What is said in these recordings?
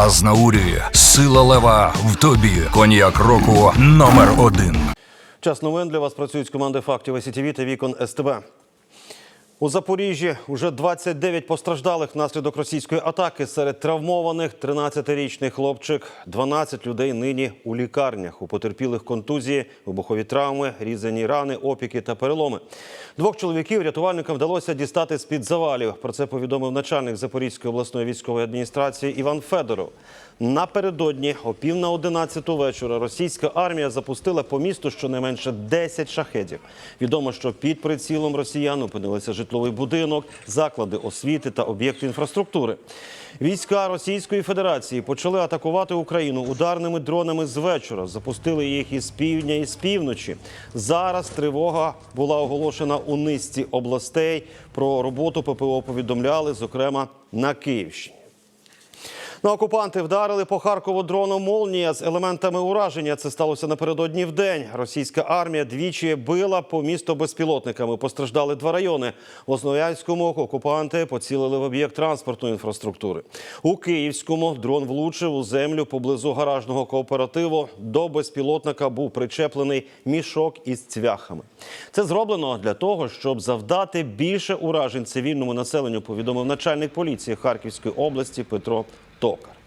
Азнаурі, сила лева в тобі. Коньяк року номер один. Час новин для вас працюють команди фактів СІТВ та вікон СТБ. У Запоріжжі вже 29 постраждалих внаслідок російської атаки. Серед травмованих 13-річний хлопчик, 12 людей нині у лікарнях. У потерпілих контузії, вибухові травми, різані рани, опіки та переломи. Двох чоловіків рятувальникам вдалося дістати з-під завалів. Про це повідомив начальник Запорізької обласної військової адміністрації Іван Федоров. Напередодні о пів на одинадцяту вечора російська армія запустила по місту щонайменше 10 шахедів. Відомо, що під прицілом росіян опинилися житловий будинок, заклади освіти та об'єкти інфраструктури. Війська Російської Федерації почали атакувати Україну ударними дронами з вечора. Запустили їх із півдня і з півночі. Зараз тривога була оголошена у низці областей. Про роботу ППО повідомляли, зокрема на Київщині. Ну, окупанти вдарили по Харкову дроном Молнія з елементами ураження. Це сталося напередодні в день. Російська армія двічі била по місту безпілотниками. Постраждали два райони. В Основ'янському окупанти поцілили в об'єкт транспортної інфраструктури. У Київському дрон влучив у землю поблизу гаражного кооперативу. До безпілотника був причеплений мішок із цвяхами. Це зроблено для того, щоб завдати більше уражень цивільному населенню. Повідомив начальник поліції Харківської області Петро toca cara.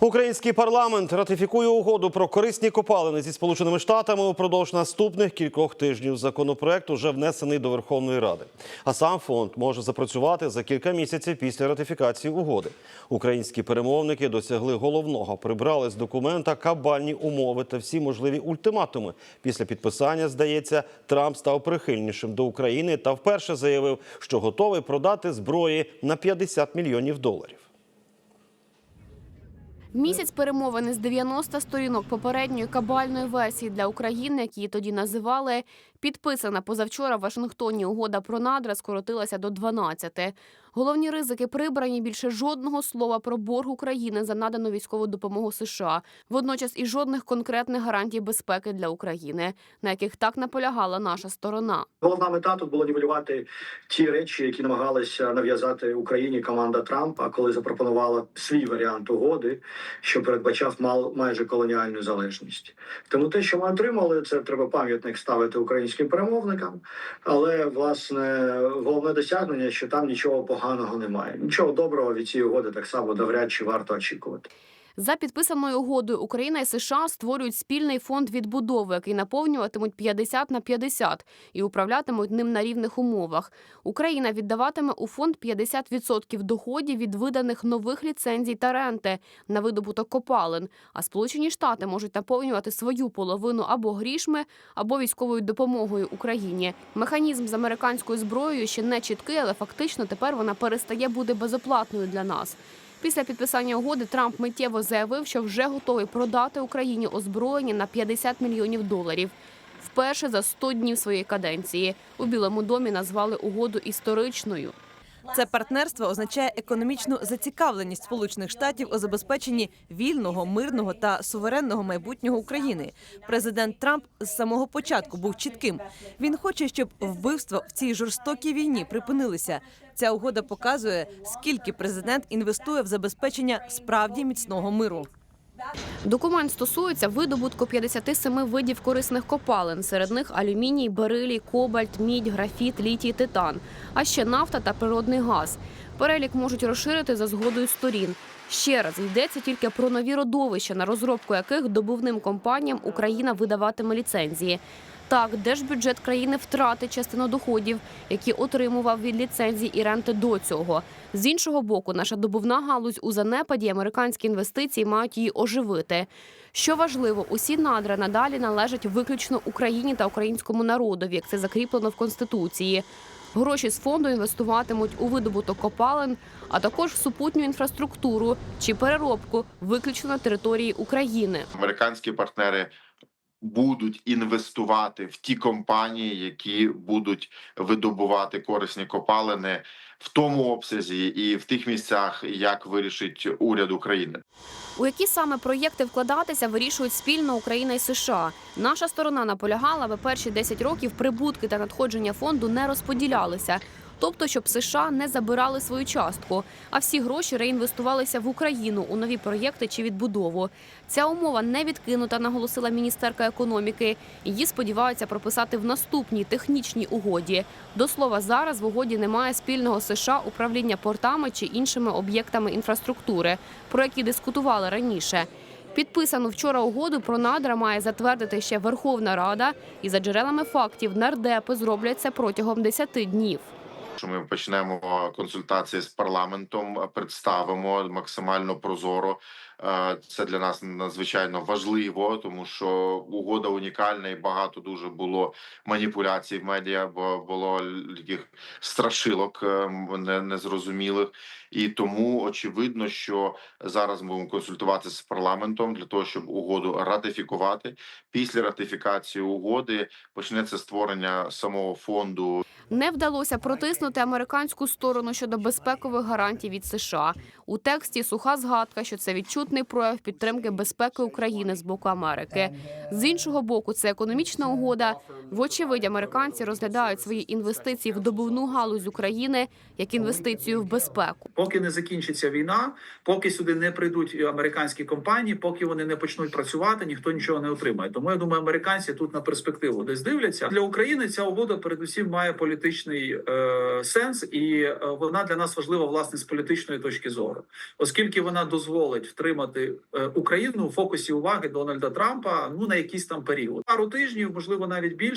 Український парламент ратифікує угоду про корисні копалини зі Сполученими Штатами упродовж наступних кількох тижнів. Законопроект уже внесений до Верховної Ради. А сам фонд може запрацювати за кілька місяців після ратифікації угоди. Українські перемовники досягли головного, прибрали з документа кабальні умови та всі можливі ультиматуми. Після підписання, здається, Трамп став прихильнішим до України та вперше заявив, що готовий продати зброї на 50 мільйонів доларів. Місяць перемовини з 90 сторінок попередньої кабальної версії для України, які її тоді називали, підписана позавчора в Вашингтоні угода про надра скоротилася до 12. Головні ризики прибрані більше жодного слова про борг України за надану військову допомогу США. Водночас і жодних конкретних гарантій безпеки для України, на яких так наполягала наша сторона. Головна мета тут було нівелювати ті речі, які намагалися нав'язати Україні команда Трампа, коли запропонувала свій варіант угоди, що передбачав мал майже колоніальну залежність. Тому те, що ми отримали, це треба пам'ятник ставити українським перемовникам. Але власне головне досягнення, що там нічого поганого немає. Нічого доброго від цієї угоди так само навряд чи варто очікувати. За підписаною угодою Україна і США створюють спільний фонд відбудови, який наповнюватимуть 50 на 50 і управлятимуть ним на рівних умовах. Україна віддаватиме у фонд 50% доходів від виданих нових ліцензій та ренти на видобуток копалин. А Сполучені Штати можуть наповнювати свою половину або грішми, або військовою допомогою Україні. Механізм з американською зброєю ще не чіткий, але фактично тепер вона перестає бути безоплатною для нас. Після підписання угоди Трамп миттєво заявив, що вже готовий продати Україні озброєння на 50 мільйонів доларів. Вперше за 100 днів своєї каденції у Білому домі назвали угоду історичною. Це партнерство означає економічну зацікавленість Сполучених Штатів у забезпеченні вільного, мирного та суверенного майбутнього України. Президент Трамп з самого початку був чітким. Він хоче, щоб вбивства в цій жорстокій війні припинилися. Ця угода показує, скільки президент інвестує в забезпечення справді міцного миру. Документ стосується видобутку 57 видів корисних копалин. Серед них алюміній, берилій, кобальт, мідь, графіт, літій, титан, а ще нафта та природний газ. Перелік можуть розширити за згодою сторін. Ще раз йдеться тільки про нові родовища, на розробку яких добувним компаніям Україна видаватиме ліцензії. Так, держбюджет країни втратить частину доходів, які отримував від ліцензій і ренти до цього. З іншого боку, наша добувна галузь у занепаді, американські інвестиції мають її оживити. Що важливо, усі надра надалі належать виключно Україні та українському народові, як це закріплено в конституції. Гроші з фонду інвестуватимуть у видобуток копалин, а також в супутню інфраструктуру чи переробку виключно на території України. американські партнери будуть інвестувати в ті компанії, які будуть видобувати корисні копалини в тому обсязі і в тих місцях, як вирішить уряд України. У які саме проєкти вкладатися вирішують спільно Україна і США. Наша сторона наполягала, аби перші 10 років прибутки та надходження фонду не розподілялися. Тобто, щоб США не забирали свою частку, а всі гроші реінвестувалися в Україну у нові проєкти чи відбудову. Ця умова не відкинута, наголосила міністерка економіки. Її сподіваються прописати в наступній технічній угоді. До слова, зараз в угоді немає спільного США управління портами чи іншими об'єктами інфраструктури, про які дискутували раніше. Підписану вчора угоду про надра має затвердити ще Верховна Рада, і за джерелами фактів нардепи зроблять це протягом 10 днів. Що ми почнемо консультації з парламентом, представимо максимально прозоро. Е, Це для нас надзвичайно важливо, тому що угода унікальна і багато дуже було маніпуляцій в медіа, бо було таких страшилок е, незрозумілих. І тому очевидно, що зараз ми будемо консультуватися з парламентом для того, щоб угоду ратифікувати. Після ратифікації угоди почнеться створення самого фонду Не вдалося протиснути американську сторону щодо безпекових гарантій від США. У тексті суха згадка, що це відчутний прояв підтримки безпеки України з боку Америки. З іншого боку, це економічна угода. Вочевидь, американці розглядають свої інвестиції в добувну галузь України як інвестицію в безпеку. Поки не закінчиться війна, поки сюди не прийдуть американські компанії, поки вони не почнуть працювати, ніхто нічого не отримає. Тому я думаю, американці тут на перспективу десь дивляться для України. Ця угода передусім має політичний е, сенс, і е, вона для нас важлива власне з політичної точки зору, оскільки вона дозволить втримати е, Україну у фокусі уваги Дональда Трампа ну на якийсь там період. Пару тижнів, можливо, навіть більше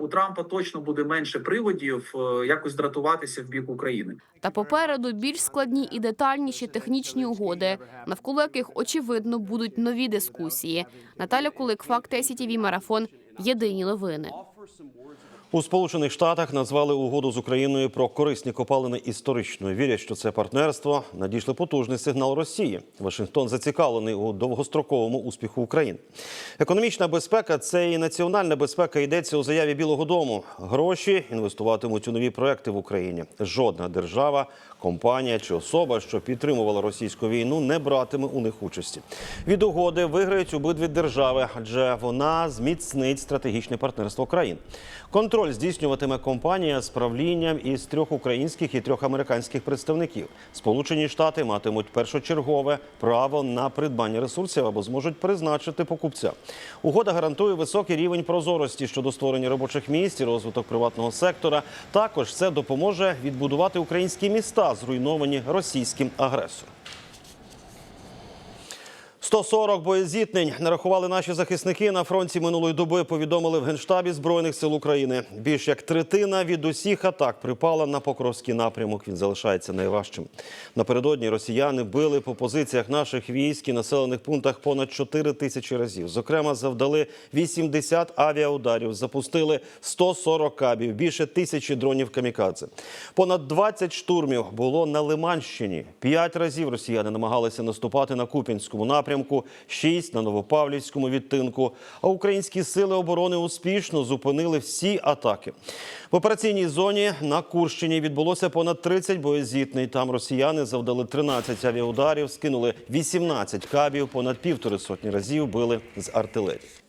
у Трампа точно буде менше приводів е, якось дратуватися в бік України. Та попереду більш складні і детальніші технічні угоди, навколо яких очевидно будуть нові дискусії. Наталя Кулик, факти СІТІВІ Марафон. Єдині новини. У Сполучених Штатах назвали угоду з Україною про корисні копалини історичною. Вірять, що це партнерство надійшли потужний сигнал Росії. Вашингтон зацікавлений у довгостроковому успіху України. Економічна безпека це і національна безпека. Йдеться у заяві Білого Дому. Гроші інвестуватимуть у нові проекти в Україні. Жодна держава, компанія чи особа, що підтримувала російську війну, не братиме у них участі. Від угоди виграють обидві держави, адже вона зміцнить стратегічне партнерство країн. Контроль здійснюватиме компанія з правлінням із трьох українських і трьох американських представників. Сполучені Штати матимуть першочергове право на придбання ресурсів або зможуть призначити покупця. Угода гарантує високий рівень прозорості щодо створення робочих місць і розвиток приватного сектора. Також це допоможе відбудувати українські міста, зруйновані російським агресором. 140 боєзіткнень нарахували наші захисники на фронті минулої доби. Повідомили в генштабі збройних сил України. Більш як третина від усіх атак припала на Покровський напрямок. Він залишається найважчим. Напередодні росіяни били по позиціях наших військ і населених пунктах понад 4 тисячі разів. Зокрема, завдали 80 авіаударів, запустили 140 кабів, більше тисячі дронів камікадзе. Понад 20 штурмів було на Лиманщині. П'ять разів росіяни намагалися наступати на Куп'янському напрямку, шість на Новопавлівському відтинку. А українські сили оборони успішно зупинили всі атаки. В операційній зоні на Курщині відбулося понад 30 боєзітний. Там росіяни завдали 13 авіаударів, скинули 18 кабів, понад півтори сотні разів били з артилерії.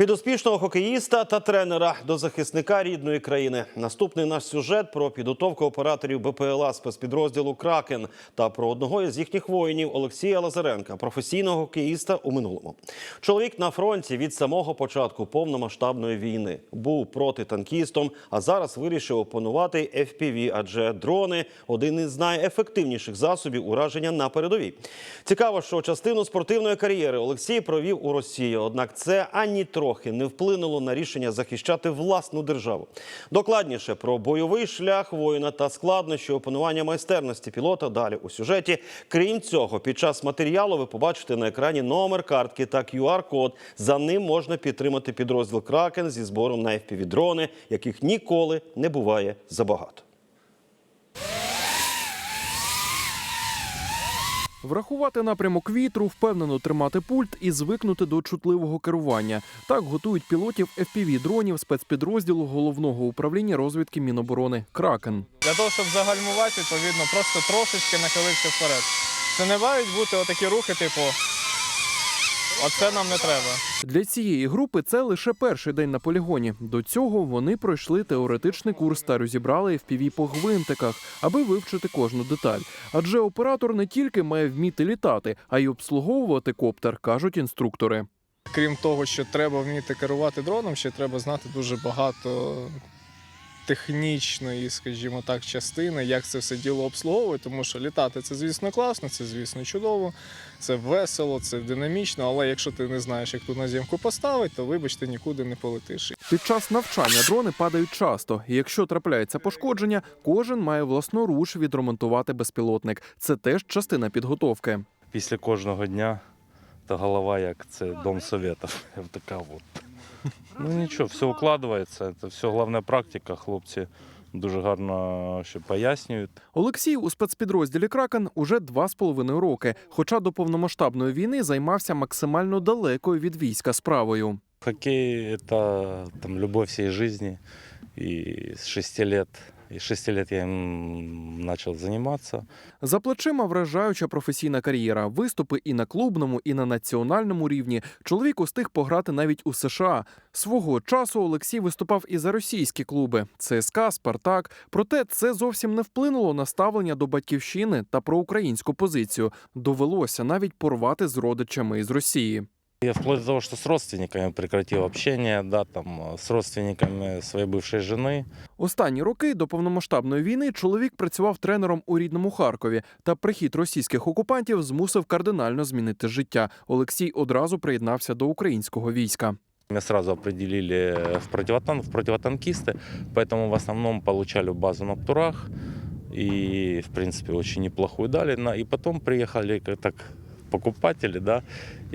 Від успішного хокеїста та тренера до захисника рідної країни. Наступний наш сюжет про підготовку операторів БПЛА спецпідрозділу Кракен та про одного із їхніх воїнів Олексія Лазаренка, професійного хокеїста у минулому. Чоловік на фронті від самого початку повномасштабної війни був протитанкістом, а зараз вирішив опанувати FPV, адже дрони один із найефективніших засобів ураження на передовій. Цікаво, що частину спортивної кар'єри Олексій провів у Росії. Однак це ані трохи не вплинуло на рішення захищати власну державу. Докладніше про бойовий шлях воїна та складнощі опанування майстерності пілота далі у сюжеті. Крім цього, під час матеріалу ви побачите на екрані номер картки та QR-код. За ним можна підтримати підрозділ Кракен зі збором на FPV-дрони, яких ніколи не буває забагато. Врахувати напрямок вітру, впевнено тримати пульт і звикнути до чутливого керування. Так готують пілотів fpv дронів спецпідрозділу головного управління розвідки Міноборони Кракен. Для того, щоб загальмувати, відповідно, просто трошечки нахилився вперед. Це не мають бути отакі рухи, типу, оце нам не треба. Для цієї групи це лише перший день на полігоні. До цього вони пройшли теоретичний курс та розібрали FPV по гвинтиках, аби вивчити кожну деталь. Адже оператор не тільки має вміти літати, а й обслуговувати коптер, кажуть інструктори. Крім того, що треба вміти керувати дроном, ще треба знати дуже багато технічної, скажімо так, частини, як це все діло обслуговує, тому що літати це, звісно, класно, це, звісно, чудово, це весело, це динамічно, але якщо ти не знаєш, як ту наземку поставити, то вибач, ти нікуди не полетиш. Під час навчання дрони падають часто, і якщо трапляється пошкодження, кожен має власноруч відремонтувати безпілотник. Це теж частина підготовки. після кожного дня та голова як це дом советів. Така от. Ну нічого, все укладається. Це все головна практика. Хлопці дуже гарно ще пояснюють. Олексій у спецпідрозділі Кракен уже два з половиною роки, хоча до повномасштабної війни займався максимально далекою від війська справою. Хокей – це там, любов всієї жизни. И с 6 лет, и с 6 лет я им начал заниматься. За плечима вражаюча професійна кар'єра. Виступи і на клубному, і на національному рівні. Чоловік устиг пограти навіть у США. Свого часу Олексій виступав і за російські клуби ЦСКА, Спартак. Проте це зовсім не вплинуло на ставлення до батьківщини та про українську позицію. Довелося навіть порвати з родичами із Росії. Я вплоть до того, что с родственниками прекратил общение, да, там, э, с родственниками своей бывшей жены. Останні роки до повномасштабної війни чоловік працював тренером у рідному Харкові. Та прихід російських окупантів змусив кардинально змінити життя. Олексій одразу приєднався до українського війська. Меня сразу определили в, противотан, в противотанкисты, поэтому в основном получали базу на Птурах. И, в принципе, очень неплохую дали. На- И потом приехали как так покупатели, да,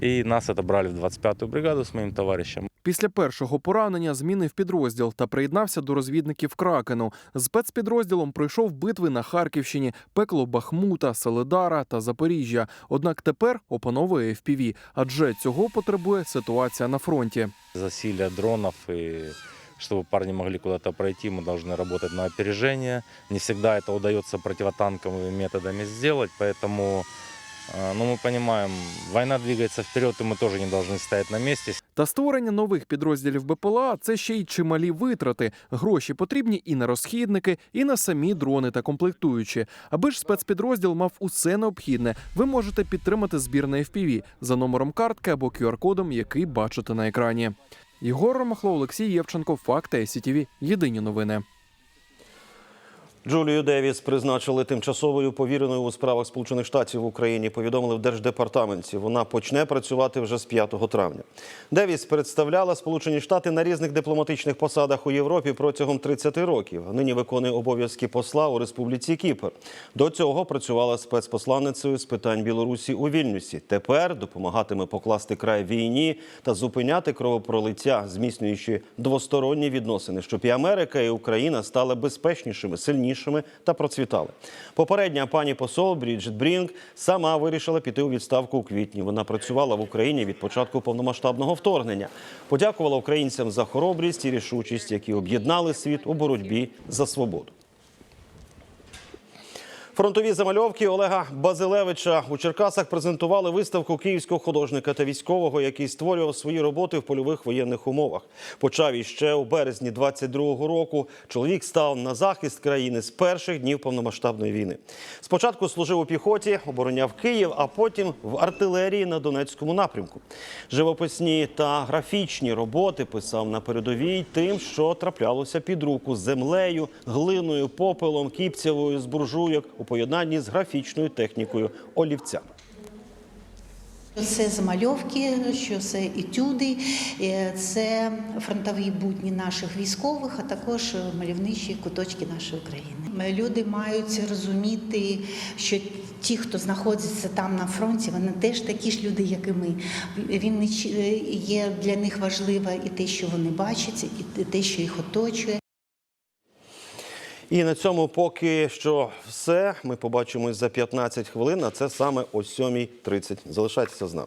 и нас отобрали в 25-ю бригаду с моим товарищем. Після першого поранення змінив підрозділ та приєднався до розвідників Кракену. З спецпідрозділом пройшов битви на Харківщині, пекло Бахмута, Селедара та Запоріжжя. Однак тепер опановує FPV, адже цього потребує ситуація на фронті. Засилие дронов и чтобы парни могли куда-то пройти, мы должны работать на опережение. Не всегда это удается противотанковыми методами сделать, поэтому э, ну, мы понимаем, война двигается вперед, и мы тоже не должны стоять на месте. Та створення нових підрозділів БПЛА це ще й чималі витрати. Гроші потрібні і на розхідники, і на самі дрони та комплектуючі. Аби ж спецпідрозділ мав усе необхідне, ви можете підтримати збір на FPV за номером картки або QR-кодом, який бачите на екрані. Єгор Ромахло, Олексій Євченко, Факти СІТВ. Єдині новини. Джулію Девіс призначили тимчасовою повіреною у справах Сполучених Штатів в Україні. Повідомили в держдепартаменті. Вона почне працювати вже з 5 травня. Девіс представляла Сполучені Штати на різних дипломатичних посадах у Європі протягом 30 років. Нині виконує обов'язки посла у Республіці Кіпр. До цього працювала спецпосланницею з питань Білорусі у Вільнюсі. Тепер допомагатиме покласти край війні та зупиняти кровопролиття, зміцнюючи двосторонні відносини, щоб і Америка, і Україна стали безпечнішими, сильнішими та процвітали. Попередня пані посол Бріджит Брінг сама вирішила піти у відставку у квітні. Вона працювала в Україні від початку повномасштабного вторгнення. Подякувала українцям за хоробрість і рішучість, які об'єднали світ у боротьбі за свободу. Фронтові замальовки Олега Базилевича у Черкасах презентували виставку київського художника та військового, який створював свої роботи в польових воєнних умовах. Почав іще у березні 22-го року. Чоловік став на захист країни з перших днів повномасштабної війни. Спочатку служив у піхоті, обороняв Київ, а потім в артилерії на Донецькому напрямку. Живописні та графічні роботи писав на передовій тим, що траплялося під руку землею, глиною, попелом, кіпцевою з буржуйок поєднанні з графічною технікою олівця. Це замальовки, що це етюди, е, це фронтові будні наших військових, а також мальовничі куточки нашої країни. Люди мають розуміти, що ті, хто знаходиться там на фронті, вони теж такі ж люди, як і ми. Він не є для них важливо і те, що вони бачать, і те, що їх оточує. І на цьому поки що все. Ми побачимось за 15 хвилин. А це саме о 7.30. Залишайтеся з нами.